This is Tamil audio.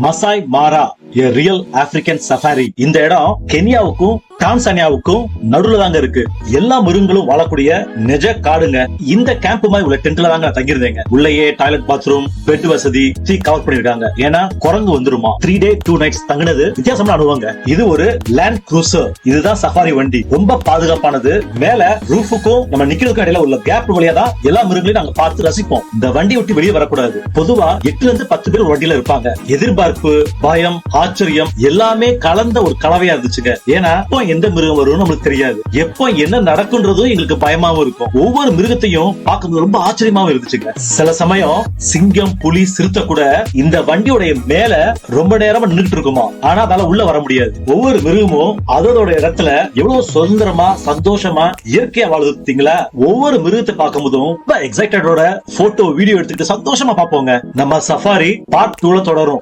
Masai Mara real African safari இந்த இடம் கென்யாவுக்கும் டான்சானியாவுக்கும் நடுவுல தாங்க இருக்கு. எல்லா மிருகங்களும் வாழக்கூடிய நிஜ காடுங்க. இந்த கேம்ப் மாதிரி உள்ள டென்ட்ல தாங்க தங்கியிருந்தேங்க. உள்ளேயே டாய்லெட் பாத்ரூம் பெட் வசதி தீ கவர் பண்ணிருக்காங்க ஏன்னா குரங்கு வந்துருமா? த்ரீ டே டூ நைட்ஸ் தங்கினது வித்தியாசமான அனுபவங்க. இது ஒரு லேண்ட் க்ரூசர் இதுதான் சஃபாரி வண்டி. ரொம்ப பாதுகாப்பானது. மேல ரூஃபுக்கும் நம்ம நிக்கிறதுக்கு இடையில உள்ள கேப் வழியா தான் எல்லா மிருகங்களையும் நாங்க பார்த்து ரசிப்போம். இந்த வண்டி விட்டு வெளியே வரக்கூடாது. பொதுவா எட்டுல இருந்து பத்து பேர் வண்டியில இருப்பாங்க. எதிர்பார்ப்பு பயம் ஆச்சரியம் எல்லாமே கலந்த ஒரு கலவையா இருந்துச்சுங்க. ஏன்னா எந்த மிருகம் வரும்னு நம்மளுக்கு தெரியாது. எப்போ என்ன நடக்குன்றதும் எங்களுக்கு பயமாவும் இருக்கும். ஒவ்வொரு மிருகத்தையும் பார்க்கும்போது ரொம்ப ஆச்சரியமாவும் இருந்துச்சுங்க. சில சமயம் சிங்கம் புலி சிறுத்தை கூட இந்த வண்டியோடைய மேல ரொம்ப நேரமா நின்றுட்டு இருக்குமா. ஆனா அதால உள்ள வர முடியாது. ஒவ்வொரு மிருகமும் அதோட இடத்துல எவ்வளவு சுதந்திரமா சந்தோஷமா இயற்கையா வாழுது பார்த்தீங்களா? ஒவ்வொரு மிருகத்தை பார்க்கும்போதும் ரொம்ப எக்ஸைட்டடோட போட்டோ வீடியோ எடுத்துட்டு சந்தோஷமா பார்ப்போங்க. நம்ம சஃபாரி பார்ட் டூல தொடரும்.